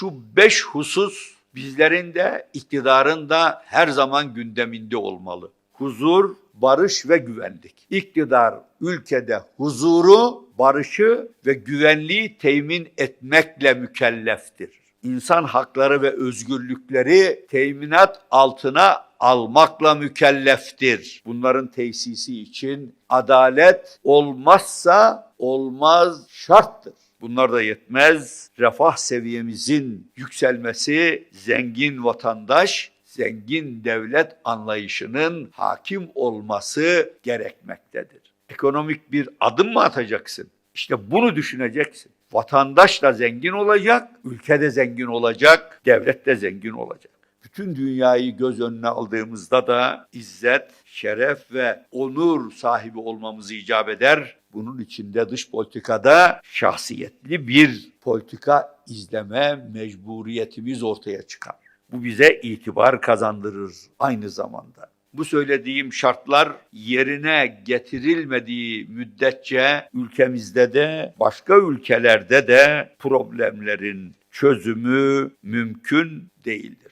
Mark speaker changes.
Speaker 1: Şu beş husus bizlerin de iktidarın da her zaman gündeminde olmalı. Huzur, barış ve güvenlik. İktidar ülkede huzuru, barışı ve güvenliği temin etmekle mükelleftir. İnsan hakları ve özgürlükleri teminat altına almakla mükelleftir. Bunların tesisi için adalet olmazsa olmaz şarttır. Bunlar da yetmez. Refah seviyemizin yükselmesi zengin vatandaş, zengin devlet anlayışının hakim olması gerekmektedir. Ekonomik bir adım mı atacaksın? İşte bunu düşüneceksin. Vatandaş da zengin olacak, ülke de zengin olacak, devlet de zengin olacak. Bütün dünyayı göz önüne aldığımızda da izzet, şeref ve onur sahibi olmamız icap eder. Bunun içinde dış politikada şahsiyetli bir politika izleme mecburiyetimiz ortaya çıkar. Bu bize itibar kazandırır aynı zamanda. Bu söylediğim şartlar yerine getirilmediği müddetçe ülkemizde de başka ülkelerde de problemlerin çözümü mümkün değildir.